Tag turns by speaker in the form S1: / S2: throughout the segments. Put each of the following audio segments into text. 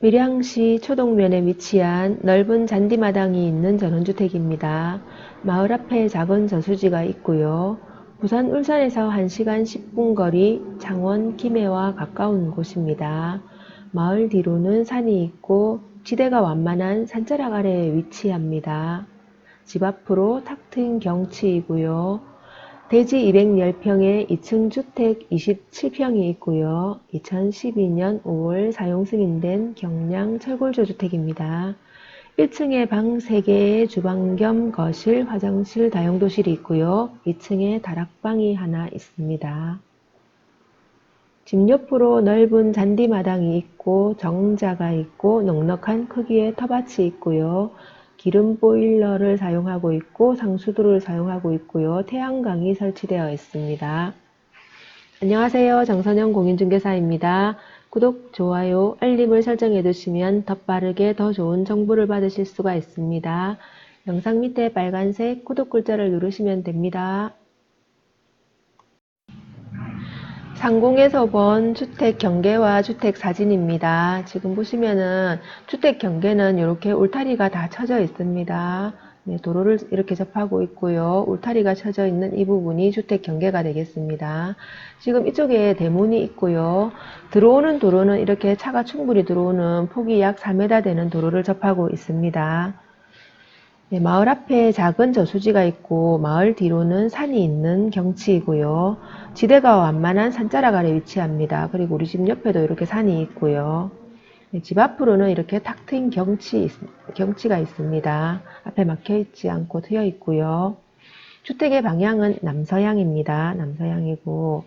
S1: 밀양시 초동면에 위치한 넓은 잔디마당이 있는 전원주택입니다. 마을 앞에 작은 저수지가 있고요. 부산 울산에서 1시간 10분 거리 창원 김해와 가까운 곳입니다. 마을 뒤로는 산이 있고 지대가 완만한 산자락 아래에 위치합니다. 집 앞으로 탁 트인 경치이고요. 대지 210평에 2층 주택 27평이 있고요. 2012년 5월 사용 승인된 경량 철골조 주택입니다. 1층에 방 3개에 주방 겸 거실, 화장실, 다용도실이 있고요. 2층에 다락방이 하나 있습니다. 집 옆으로 넓은 잔디마당이 있고 정자가 있고 넉넉한 크기의 터밭이 있고요. 기름 보일러를 사용하고 있고 상수도를 사용하고 있고요. 태양광이 설치되어 있습니다. 안녕하세요. 정선영 공인중개사입니다. 구독, 좋아요, 알림을 설정해 두시면 더 빠르게 더 좋은 정보를 받으실 수가 있습니다. 영상 밑에 빨간색 구독 글자를 누르시면 됩니다. 상공에서 본 주택 경계와 주택 사진입니다. 지금 보시면은 주택 경계는 이렇게 울타리가 다 쳐져 있습니다. 네, 도로를 이렇게 접하고 있고요. 울타리가 쳐져 있는 이 부분이 주택 경계가 되겠습니다. 지금 이쪽에 대문이 있고요. 들어오는 도로는 이렇게 차가 충분히 들어오는 폭이 약 4m 되는 도로를 접하고 있습니다. 네, 마을 앞에 작은 저수지가 있고 마을 뒤로는 산이 있는 경치이고요. 지대가 완만한 산자락 아래 위치합니다. 그리고 우리 집 옆에도 이렇게 산이 있고요. 네, 집 앞으로는 이렇게 탁 트인 경치, 있- 경치가 있습니다. 앞에 막혀 있지 않고 트여 있고요. 주택의 방향은 남서향입니다. 남서향이고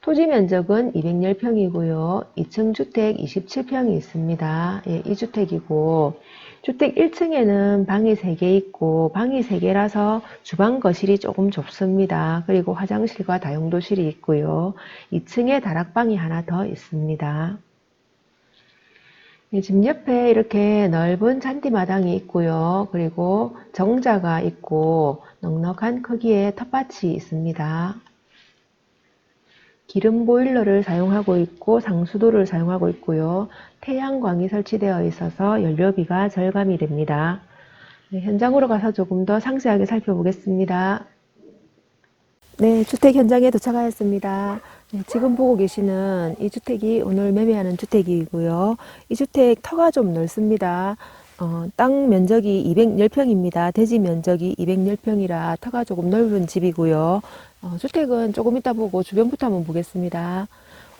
S1: 토지 면적은 210평이고요. 2층 주택 27평이 있습니다. 예, 이 주택이고 주택 1층에는 방이 3개 있고 방이 3개라서 주방 거실이 조금 좁습니다. 그리고 화장실과 다용도실이 있고요. 2층에 다락방이 하나 더 있습니다. 네, 집 옆에 이렇게 넓은 잔디마당이 있고요. 그리고 정자가 있고 넉넉한 크기의 텃밭이 있습니다. 기름 보일러를 사용하고 있고 상수도를 사용하고 있고요. 태양광이 설치되어 있어서 연료비가 절감이 됩니다. 네, 현장으로 가서 조금 더 상세하게 살펴보겠습니다. 네, 주택 현장에 도착하였습니다. 네, 지금 보고 계시는 이 주택이 오늘 매매하는 주택이고요. 이 주택 터가 좀 넓습니다. 어, 땅 면적이 210평입니다. 대지 면적이 210평이라 터가 조금 넓은 집이고요. 어, 주택은 조금 이따 보고 주변부터 한번 보겠습니다.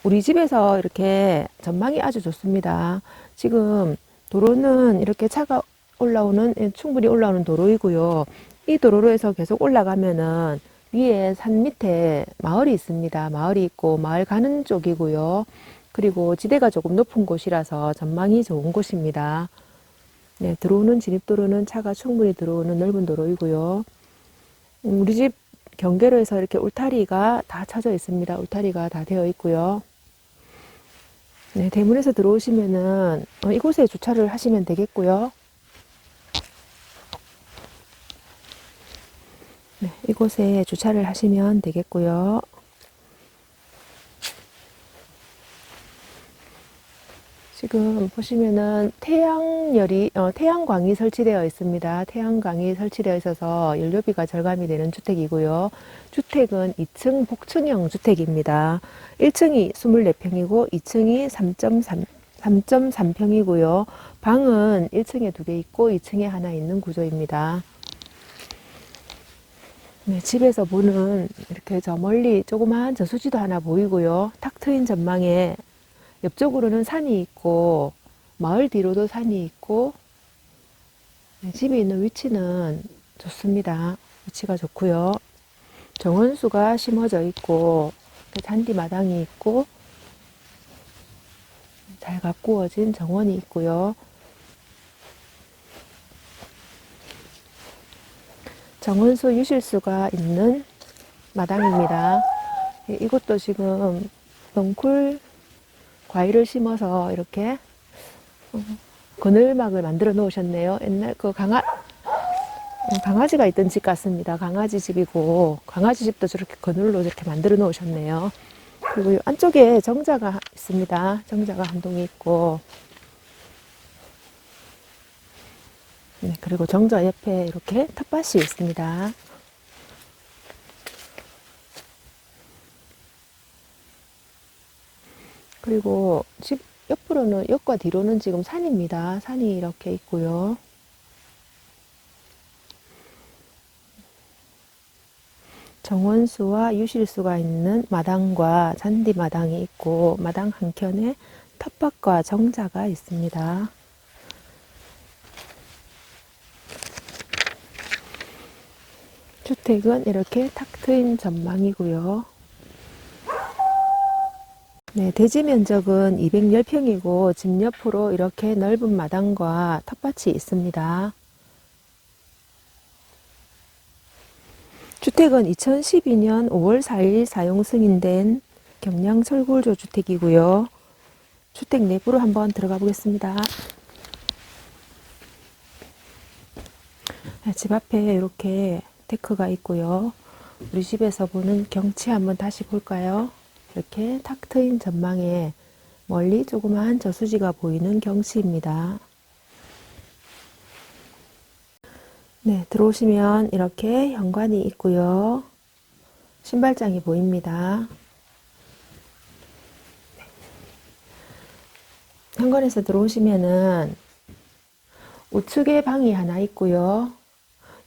S1: 우리 집에서 이렇게 전망이 아주 좋습니다. 지금 도로는 이렇게 차가 올라오는, 예, 충분히 올라오는 도로이고요. 이 도로로 해서 계속 올라가면은 위에 산 밑에 마을이 있습니다. 마을이 있고 마을 가는 쪽이고요. 그리고 지대가 조금 높은 곳이라서 전망이 좋은 곳입니다. 네, 들어오는 진입도로는 차가 충분히 들어오는 넓은 도로이고요. 음, 우리 집 경계로 해서 이렇게 울타리가 다 쳐져 있습니다. 울타리가 다 되어 있고요. 네, 대문에서 들어오시면은 어, 이곳에 주차를 하시면 되겠고요. 네, 이곳에 주차를 하시면 되겠고요. 지금 보시면은 태양열이 어, 태양광이 설치되어 있습니다. 태양광이 설치되어 있어서 연료비가 절감이 되는 주택이고요. 주택은 2층 복층형 주택입니다. 1층이 24평이고 2층이 3.3 3.3평이고요. 방은 1층에 두 개 있고 2층에 하나 있는 구조입니다. 네, 집에서 보는 이렇게 저 멀리 조그마한 저수지도 하나 보이고요. 탁 트인 전망에 옆쪽으로는 산이 있고 마을 뒤로도 산이 있고 네, 집이 있는 위치는 좋습니다. 위치가 좋고요. 정원수가 심어져 있고 그 잔디 마당이 있고 잘 가꾸어진 정원이 있고요. 정원수 유실수가 있는 마당입니다. 예, 이곳도 지금 넝쿨 과일을 심어서 이렇게 어, 그늘막을 만들어 놓으셨네요. 옛날 그 강아, 음, 강아지가 있던 집 같습니다. 강아지 집이고, 강아지 집도 저렇게 그늘로 이렇게 만들어 놓으셨네요. 그리고 안쪽에 정자가 있습니다. 정자가 한 동이 있고, 네, 그리고 정자 옆에 이렇게 텃밭이 있습니다. 그리고 집 옆으로는 옆과 뒤로는 지금 산입니다. 산이 이렇게 있고요. 정원수와 유실수가 있는 마당과 잔디 마당이 있고 마당 한켠에 텃밭과 정자가 있습니다. 주택은 이렇게 탁 트인 전망이고요. 네, 대지 면적은 210평이고 집 옆으로 이렇게 넓은 마당과 텃밭이 있습니다. 주택은 2012년 5월 4일 사용 승인된 경량 철골조 주택이고요. 주택 내부로 한번 들어가 보겠습니다. 네, 집 앞에 이렇게 데크가 있고요. 우리 집에서 보는 경치 한번 다시 볼까요? 이렇게 탁 트인 전망에 멀리 조그마한 저수지가 보이는 경치입니다. 네, 들어오시면 이렇게 현관이 있고요. 신발장이 보입니다. 네. 현관에서 들어오시면은 우측에 방이 하나 있고요.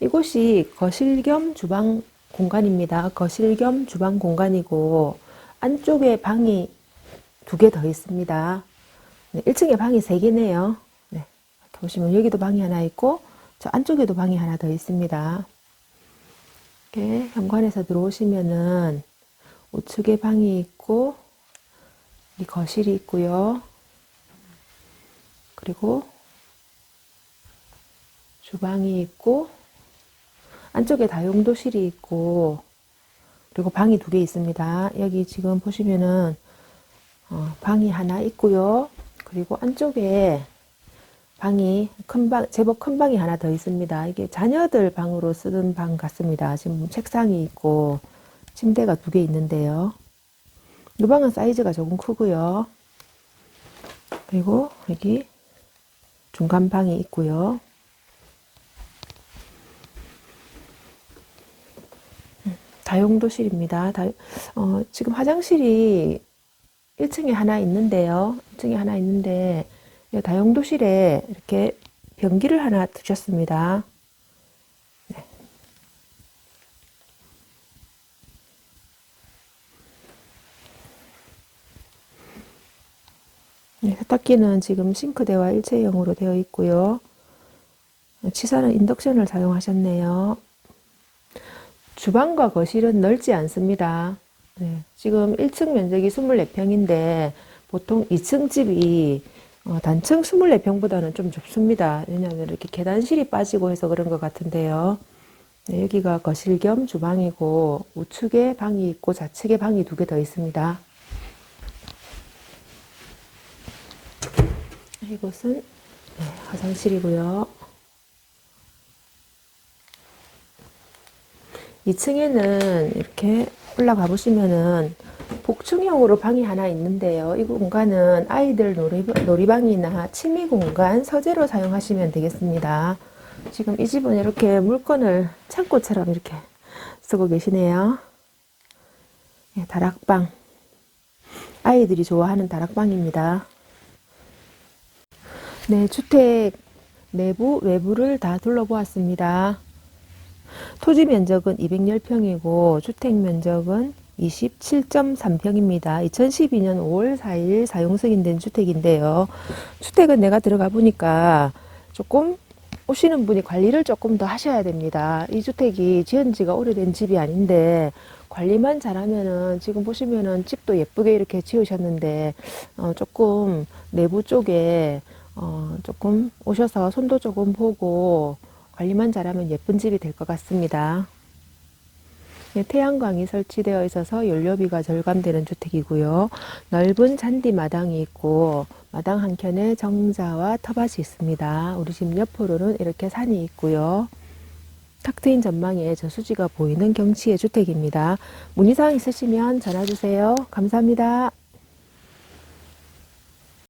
S1: 이곳이 거실 겸 주방 공간입니다. 거실 겸 주방 공간이고 안쪽에 방이 두 개 더 있습니다. 네, 1층에 방이 세 개네요. 네, 보시면 여기도 방이 하나 있고 저 안쪽에도 방이 하나 더 있습니다. 이렇게 현관에서 들어오시면은 우측에 방이 있고 이 거실이 있고요. 그리고 주방이 있고 안쪽에 다용도실이 있고 그리고 방이 두 개 있습니다. 여기 지금 보시면은 어, 방이 하나 있고요. 그리고 안쪽에 방이 큰 방, 제법 큰 방이 하나 더 있습니다. 이게 자녀들 방으로 쓰는 방 같습니다. 지금 책상이 있고 침대가 두 개 있는데요. 이 방은 사이즈가 조금 크고요. 그리고 여기 중간 방이 있고요. 다용도실입니다. 다, 어, 지금 화장실이 1층에 하나 있는데요. 1층에 하나 있는데 이 다용도실에 이렇게 변기를 하나 두셨습니다. 네. 네, 세탁기는 지금 싱크대와 일체형으로 되어 있고요. 치사는 인덕션을 사용하셨네요. 주방과 거실은 넓지 않습니다. 네, 지금 1층 면적이 24평인데 보통 2층 집이 어, 단층 24평보다는 좀 좁습니다. 왜냐하면 이렇게 계단실이 빠지고 해서 그런 것 같은데요. 네, 여기가 거실 겸 주방이고 우측에 방이 있고 좌측에 방이 두 개 더 있습니다. 이곳은 네, 화장실이고요. 2층에는 이렇게 올라가 보시면은 복층형으로 방이 하나 있는데요. 이 공간은 아이들 놀이, 방이나 취미 공간, 서재로 사용하시면 되겠습니다. 지금 이 집은 이렇게 물건을 창고처럼 이렇게 쓰고 계시네요. 네, 다락방. 아이들이 좋아하는 다락방입니다. 네, 주택 내부, 외부를 다 둘러보았습니다. 토지 면적은 210평이고 주택 면적은 27.3평입니다. 2012년 5월 4일 사용 승인된 주택인데요. 주택은 내가 들어가 보니까 조금 오시는 분이 관리를 조금 더 하셔야 됩니다. 이 주택이 지은 지가 오래된 집이 아닌데 관리만 잘하면은 지금 보시면은 집도 예쁘게 이렇게 지으셨는데 어 조금 내부 쪽에 어 조금 오셔서 손도 조금 보고 관리만 잘하면 예쁜 집이 될 것 같습니다. 네, 태양광이 설치되어 있어서 연료비가 절감되는 주택이고요. 넓은 잔디 마당이 있고 마당 한켠에 정자와 터밭이 있습니다. 우리 집 옆으로는 이렇게 산이 있고요. 탁 트인 전망에 저수지가 보이는 경치의 주택입니다. 문의사항 있으시면 전화 주세요. 감사합니다.